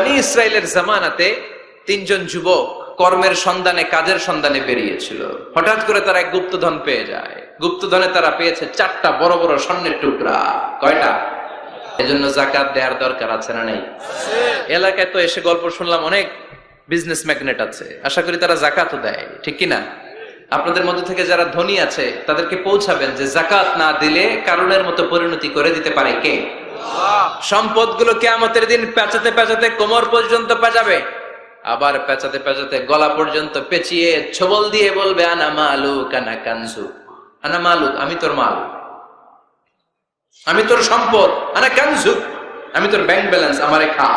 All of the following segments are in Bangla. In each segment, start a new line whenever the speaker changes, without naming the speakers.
বনি ইসরায়েলের জামানাতে তিনজন যুবক কর্মের সন্ধানে, কাজের সন্ধানে বেরিয়েছিল। হঠাৎ করে তারা এক গুপ্তধন পেয়ে যায়। গুপ্তধনে তারা পেয়েছে চারটা বড় বড় স্বর্ণের টুকরা। কয়টা? এজন্য জাকাত দেওয়ার দরকার আছে না নেই? এলাকায় তো এসে গল্প শুনলাম, অনেক বিজনেস ম্যাগনেট আছে। আশা করি তারা জাকাতও দেয়, ঠিক কি না আপনাদের মধ্যে থেকে যারা ধনী আছে, তাদেরকে পৌঁছাবেন যে জাকাত না দিলে কারণের মতো পরিণতি করে দিতে পারে কে? সম্পদগুলো কেয়ামতের দিন পেঁচাতে পেঁচাতে কোমর পর্যন্ত পেঁচাবে। আবার পেঁচাতে পেঁচাতে গলা পর্যন্ত পেঁচিয়ে ছবল দিয়ে বলবে, আনা মালুক, আনা কানসু আনা মালুক, আমি তোর মাল আমি তোর সম্পদ। আনা কানসু আমি তোর ব্যাংক ব্যালেন্স আমারে খা।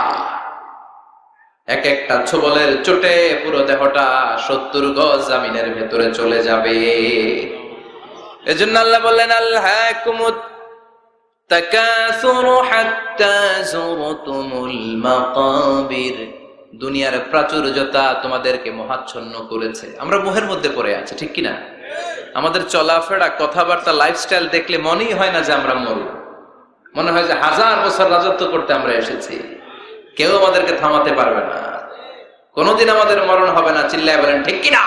এক একটা ছবলের চোটে পুরো দেহটা সত্তর গজ জামিনের ভেতরে চলে যাবে। এজন্য আল্লাহ বললেন আল্লাহ কুমুত তাকাসুরু হাত্তা যুরতুমুল মাকাবির দুনিয়ার প্রাচুর্যতা তোমাদেরকে মহাচ্ছন্ন করেছে। আমরা মোহের মধ্যে পড়ে আছি ঠিক কিনা? আমাদের চলাফেরা কথাবার্তা লাইফস্টাইল দেখলে মনেই হয় না যে আমরা মরব মনে হয় যে হাজার বছর রাজত্ব করতে আমরা এসেছি। কেউ আমাদেরকে থামাতে পারবে না। কোনোদিন আমাদের মরণ হবে না চিল্লায় বলেন ঠিক কিনা?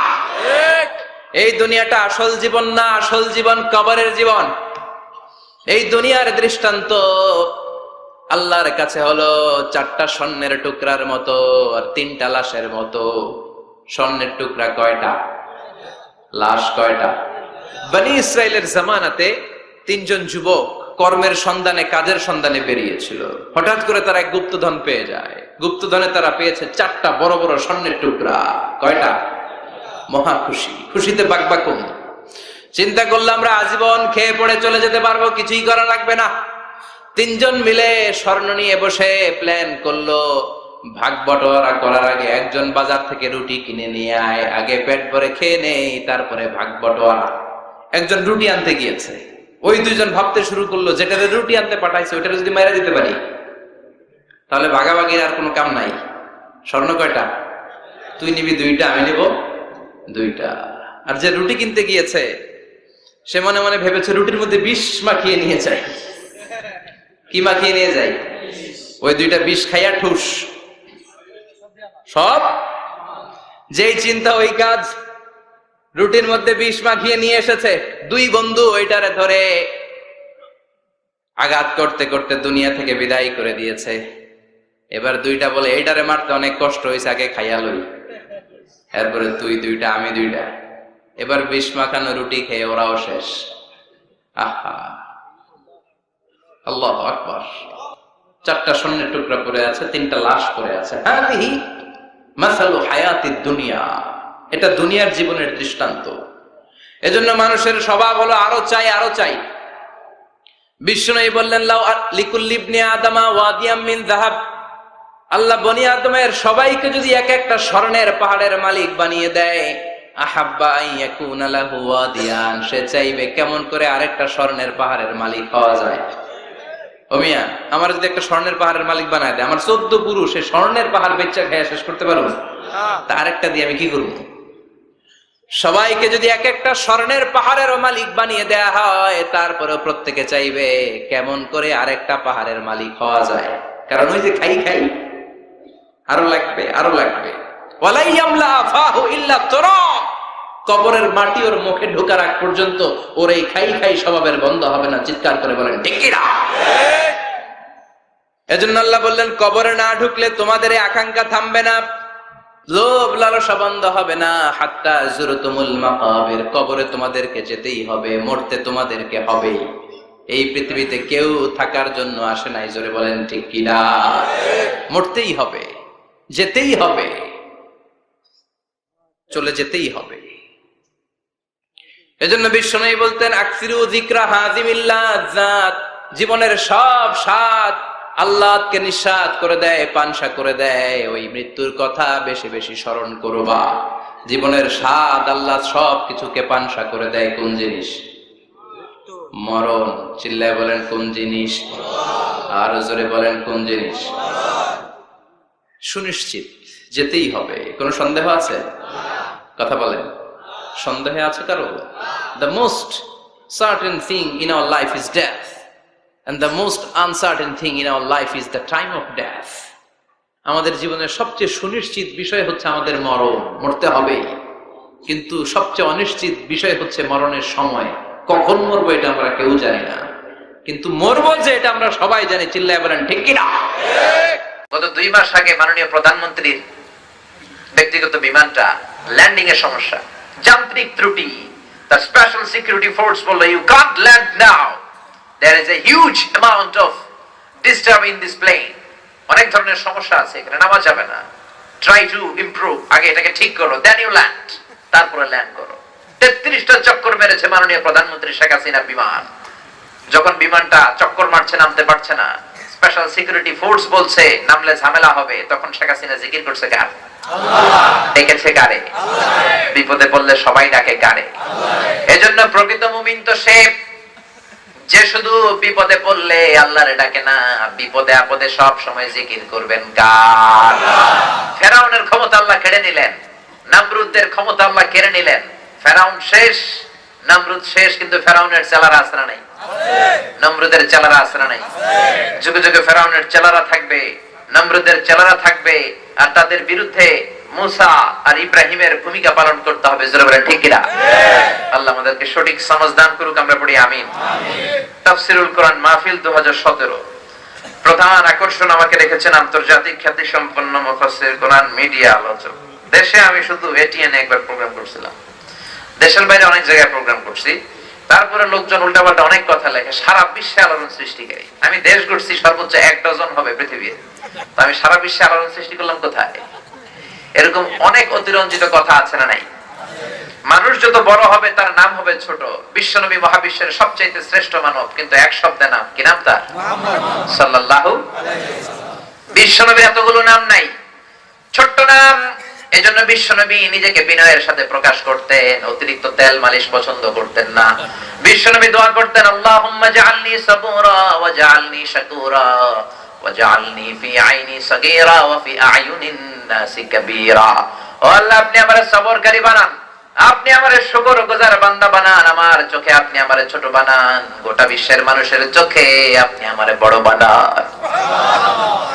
এই দুনিয়াটা আসল জীবন না আসল জীবন কবরের জীবন। এই দুনিয়ার দৃষ্টান্ত আল্লাহর কাছে হলো চারটা স্বর্ণের টুকরার মতো আর তিনটা লাশের মতো। স্বর্ণের টুকরা কয়টা? লাশ কয়টা? বনি ইসরায়েলের জামানাতে তিনজন যুবক কর্মের সন্ধানে, কাজের সন্ধানে বেরিয়েছিল। হঠাৎ করে তারা এক গুপ্তধন পেয়ে যায়। গুপ্তধনে তারা পেয়েছে চারটা বড় বড় স্বর্ণের টুকরা। কয়টা? মহা খুশি। খুশিতে বাকবাকুম চিন্তা করলে আমরা আজীবন খেয়ে পড়ে চলে যেতে পারব, কিছুই করা লাগবে না। তিনজন মিলে স্বর্ণ নিয়ে বসে প্ল্যান করল, ভাগ বটোয়ারা করার আগে একজন বাজার থেকে রুটি কিনে নিয়ে আয়, আগে পেট ভরে খেয়ে নেই তারপরে ভাগ বটোয়ারা। একজন রুটি আনতে গিয়েছে। ওই দুইজন ভাবতে শুরু করল, যেটাতে রুটি আনতে পাঠাইছে ওইটা যদি মাইরা দিতে পারি, তাহলে ভাগাভাগির আর কোনো কাম নাই। স্বর্ণ কয়টা? তুই নিবি দুইটা, আমি নিব দুইটা। আর যে রুটি কিনতে গিয়েছে সে মনে মনে ভেবেছে রুটির মধ্যে বিষ মাখিয়ে নিয়ে যায়। কি মাখিয়ে নিয়ে যায়? ওই দুইটা বিষ খাইয়া ঠুস। সব? যেই চিন্তা, ওই কাজ। রুটির মধ্যে বিষ মাখিয়ে নিয়ে এসেছে। দুই বন্ধু ওইটারে ধরে আঘাত করতে করতে দুনিয়া থেকে বিদায় করে দিয়েছে। এবার দুইটা বলে, এইটারে মারতে অনেক কষ্ট হয়েছে আগে খাইয়া লই। এরপরে তুই দুইটা, আমি দুইটা। এবার বিষ মাখানো রুটি খেয়ে ওরাও শেষ। আহা। আল্লাহ আকবার। চারটা স্বর্ণের টুকরা পড়ে আছে, তিনটা লাশ পড়ে আছে। মাসালু দুনিয়া। এটা দুনিয়ার জীবনের দৃষ্টান্ত। এজন্য মানুষের স্বভাব হলো আরও চাই আরও চাই। বিষ্ণু বললেন, লাউ লিকুল্লিবনে আদামা ওয়াদিয়াম মিন যাহাব। আল্লাহ বনি আদমের সবাইকে যদি এক একটা স্বর্ণের পাহাড়ের মালিক বানিয়ে দেয় সে চাইবে কেমন করে আরেকটা স্বর্ণের পাহাড়ের মালিক হওয়া যায়। আমার যদি একটা স্বর্ণের পাহাড়ের মালিক বানায় দেয়, আমার চোদ্দ পুরুষ সে স্বর্ণের পাহাড় বেচা খেয়ে শেষ করতে পারব? তা আরেকটা দিয়ে আমি কি সবাইকে যদি এক একটা স্বর্ণের পাহাড়ের মালিক বানিয়ে দেয়া হয় তারপরে প্রত্যেকে চাইবে কেমন করে আরেকটা পাহাড়ের মালিক হওয়া যায়। কারণ ওই যে খাই খাই, আরও লাগবে আরও লাগবে। ইল্লা তুরাব। কবরের মাটি ওর মুখে ঢোকার আগ পর্যন্ত ওর এই খাই খাই স্বভাবের বন্ধ হবে না। চিৎকার করে বলেন টিকিরা এজন্য আল্লাহ বললেন, কবরে না ঢুকলে তোমাদের এই আকাঙ্ক্ষা থামবে না। লোভ লালসা বন্ধ হবে না। হাত্তা কবরে তোমাদেরকে যেতেই হবে, মরতে তোমাদেরকে এই পৃথিবীতে কেউ থাকার জন্য আসে নাই। জোরে বলেন, ঠিক কিনা মরতেই হবে, যেতেই হবে, চলে যেতেই হবে। এজন্য বিশ্বনয়ী বলতেন, আকসিরু জিকরা হাজিমিল্লাহ জাত জীবনের সব স্বাদ আল্লাহকে নিঃস্বাদ করে দেয়, পানসা করে দেয়। ওই মৃত্যুর কথা বেশি বেশি স্মরণ করবা। জীবনের স্বাদ আল্লাহ সব কিছুকে পানসা করে দেয়। কোন জিনিস? মরণ। চিল্লায় বলেন, কোন জিনিস? আর জোরে বলেন, কোন জিনিস? সুনিশ্চিত, যেতেই হবে। কোনো সন্দেহ আছে? কথা বলেন। সন্দেহে আছে কারও? The most certain thing in our life is death and the most uncertain thing in our life is the time of death. আমাদের জীবনের সবচেয়ে সুনিশ্চিত বিষয় হচ্ছে আমাদের মরণ। মরতে হবেই। কিন্তু সবচেয়ে অনিশ্চিত বিষয় হচ্ছে মরণের সময়। কখন মরবো এটা আমরা কেউ জানি না। কিন্তু মরবো যে এটা আমরা সবাই জানি, চিল্লায় বলেন, ঠিক কিনা?
গত দুই মাস আগে মাননীয় প্রধানমন্ত্রীর ব্যক্তিগত বিমানটা ল্যান্ডিং এর সমস্যা। যান্ত্রিক ত্রুটি তার স্পেশাল সিকিউরিটি ফোর্স বলল you can't land now there is a huge amount of disturb in this plane অনেক ধরনের সমস্যা আছে, এখানে নামা যাবে না। ট্রাই টু ইমপ্রুভ আগে এটাকে ঠিক করো দেন ইউ ল্যান্ড তারপরে ল্যান্ড করো। তেত্রিশটা চক্কর মেরেছে মাননীয় প্রধানমন্ত্রী শেখ হাসিনার বিমান। যখন বিমানটা চক্কর মারছে, নামতে পারছে না। স্পেশাল সিকিউরিটি ফোর্স বলছে, নামলে ঝামেলা হবে। তখন শেখ হাসিনা জিকির করছে কার ডেকেছে কারে? বিপদে পড়লে সবাই ডাকে কারে? এজন্য প্রকৃত মুমিন তো সে যে শুধু বিপদে পড়লে আল্লাহরে ডাকে না, বিপদে আপদে সব সময় জিকির করবেন কার? ফেরাউনের ক্ষমতা আল্লাহ কেড়ে নিলেন নামরুদদের ক্ষমতা আল্লাহ কেড়ে নিলেন। ফেরাউন শেষ, নামরুদ শেষ, কিন্তু ফেরাউনের চেলারা আসরা নাই। নমরুদের চেলারা আসরা নাই। যুগে যুগে ফেরাউনের চেলারা থাকবে, নমরুদের চেলারা থাকবে আর তাদের বিরুদ্ধে মুসা আর ইব্রাহিমের ভূমিকা পালন করতে হবে জোরে ঠিক কিনা? আল্লাহ আমাদেরকে সঠিক সমাজ দান করুক আমরা পড়ি আমিন। তাফসিরুল কোরআন মাহফিল দু হাজার সতেরো। প্রধান আকর্ষণ আমাকে রেখেছেন আন্তর্জাতিক খ্যাতি সম্পন্ন মুফাসসির কোরআন মিডিয়া আলোচক। দেশে আমি শুধু এটিএন একবার প্রোগ্রাম করছিলাম। দেশের বাইরে অনেক জায়গায় প্রোগ্রাম করছি। তারপরে লোকজন উল্টাপাল্টা অনেক কথা লেখে। সারা বিশ্বে আলোড়ন সৃষ্টিকারী। আমি দেশ ঘুরছি সর্বোচ্চ এক ডজন হবে পৃথিবীর। তো আমি সারা বিশ্বে আলোড়ন সৃষ্টি করলাম কোথায়? এরকম অনেক অতিরঞ্জিত কথা আছে না নাই? মানুষ যত বড় হবে তার নাম হবে ছোট। বিশ্বনবী মহাবিশ্বের সবচাইতে শ্রেষ্ঠ মানব কিন্তু এক শব্দে নাম। কি নাম তার? সাল্লাল্লাহু বিশ্বনবী এতগুলো নাম নাই। ছোট্ট নাম এজন্য বিশ্বনবী নিজেকে বিনয়ের সাথে প্রকাশ করতেন অতিরিক্ত তেল মালিশ পছন্দ করতেন না। বিশ্বনবী দোয়া করতেন আল্লাহুম্মা জাআলনি সাবুরা ওয়া জাআলনি শাকুরা ওয়া জাআলনি ফি আইনি সাগীরা ওয়া ফি আয়ুনিন নাসি কাবীরা। ও আল্লাহ আপনি আমারে সবরকারী বানান। আপনি আমারে শুকর গুজার বান্দা বানান। আমার চোখে আপনি আমারে ছোট বানান। গোটা বিশ্বের মানুষের চোখে আপনি আমারে বড় বানান।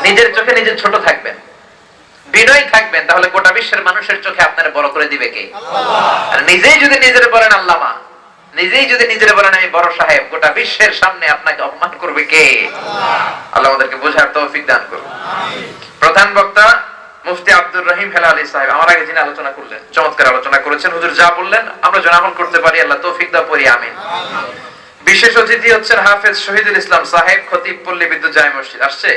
নিজের চোখে নিজে ছোট থাকবেন। বিনয় থাকবেন তাহলে গোটা বিশ্বের মানুষের চোখে আপনার বড় করে দিবে কে? আর নিজেই যদি নিজের বলেন আল্লামা নিজেই যদি নিজের বলেন আমি বড় সাহেব গোটা বিশ্বের সামনে আপনাকে অপমান করবে কে? আল্লাহ। আমাদেরকে বোঝার তৌফিক দান করুন। প্রধান বক্তা মুফতি আব্দুর রহিম হেলা আলী সাহেব আমার আগে যিনি আলোচনা করলেন চমৎকার আলোচনা করেছেন হুজুর যা বললেন আমরা যেন আমল করতে পারি আল্লাহ তৌফিক দা পড়ি আমিন। বিশেষ অতিথি হচ্ছেন হাফেজ শহীদুল ইসলাম সাহেব খতিব পল্লী বিদ্যুৎ জামে মসজিদ। আসছে?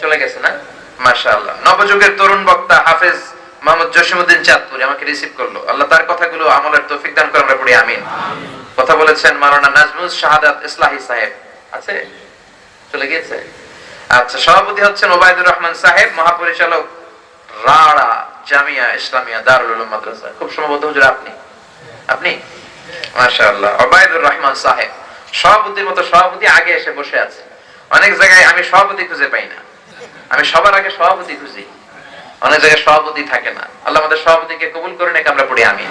চলে গেছে না? মাশাআল্লাহ। নবযুগের তরুণ বক্তা হাফেজ মোহাম্মদ জসিমউদ্দিন চাঁদপুরি আমাকে রিসিভ করল। আল্লাহ তার কথাগুলো আমলের তৌফিক দান করে আমরা পড়ি আমিন। কথা বলেছেন মাওলানা নাজমুল শাহাদাত ইসলাহি সাহেব। আছে? চলে গিয়েছে? আচ্ছা সভাপতি হচ্ছেন ওবায়দুর রহমান সাহেব মহাপরিচালক রাড়া জামিয়া ইসলামিয়া দারুল উলুম মাদ্রাসা। খুব সম্ভবত হুজুর আপনি। আপনি? মাশাআল্লাহ। ওবায়দুর রহমান সাহেব সভাপতির মতো সভাপতি আগে এসে বসে আছে। অনেক জায়গায় আমি সভাপতি খুঁজে পাই না। আমি সবার আগে সভাপতি খুঁজি। অনেক জায়গায় সভাপতি থাকে না। আল্লাহ আমাদের সভাপতিকে কবুল করে নাকি, আমরা পড়ি আমি